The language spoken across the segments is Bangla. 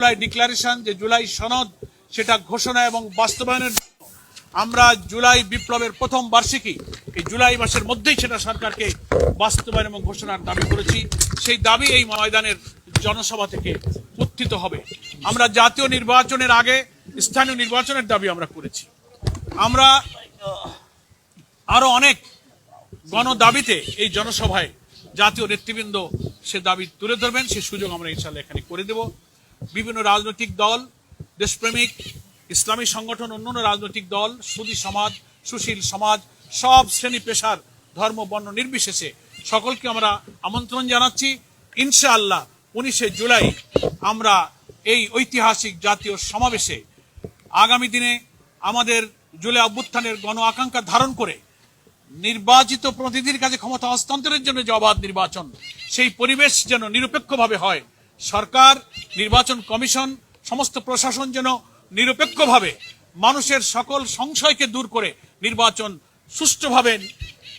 জুলাই ডিক্লারেশন, যে জুলাই সনদ, সেটা ঘোষণা এবং বাস্তবায়নের আমরা জুলাই বিপ্লবের প্রথম বার্ষিকী, এই জুলাই মাসের মধ্যেই সেটা সরকারকে বাস্তবায়ন এবং ঘোষণার দাবি করেছি। সেই দাবি এই ময়দানের জনসভা থেকে উত্থিত হবে। আমরা জাতীয় নির্বাচনের আগে স্থানীয় নির্বাচনের দাবি আমরা করেছি। আমরা আরও অনেক গণ দাবিতে এই জনসভায় জাতীয় নেতৃবৃন্দ সে দাবি তুলে ধরবেন। সে সুযোগ আমরা ইনশাল্লাহ এখানে করে দেব। বিভিন্ন রাজনৈতিক দল, দেশপ্রেমিক, ইসলামী সংগঠন, অন্যান্য রাজনৈতিক দল, সুদী সমাজ, সুশীল সমাজ, সব শ্রেণি পেশার ধর্ম, বর্ণ নির্বিশেষে সকলকে আমরা আমন্ত্রণ জানাচ্ছি। ইনশাআল্লাহ উনিশে জুলাই আমরা এই ঐতিহাসিক জাতীয় সমাবেশে আগামী দিনে আমাদের জুলাই অভ্যুত্থানের গণ আকাঙ্ক্ষা ধারণ করে নির্বাচিত প্রতিনিধির কাছে ক্ষমতা হস্তান্তরের জন্য যে অবাধ নির্বাচন, সেই পরিবেশ যেন নিরপেক্ষভাবে হয় সরকার, নির্বাচন কমিশন, সমস্ত প্রশাসন যেন নিরপেক্ষভাবে মানুষের সকল সংশয়কে দূর করে নির্বাচন সুষ্ঠুভাবে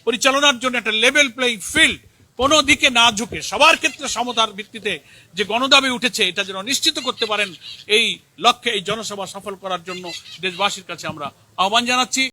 পরিচালনার জন্য একটা লেভেল প্লেইং ফিল্ড কোনো দিকে না ঝুঁকে সবার ক্ষেত্রে সমতার ভিত্তিতে যে গণদাবি উঠেছে এটা যেন নিশ্চিত করতে পারেন এই লক্ষ্যে এই জনসভা সফল করার জন্য দেশবাসীর কাছে আমরা আহ্বান জানাচ্ছি।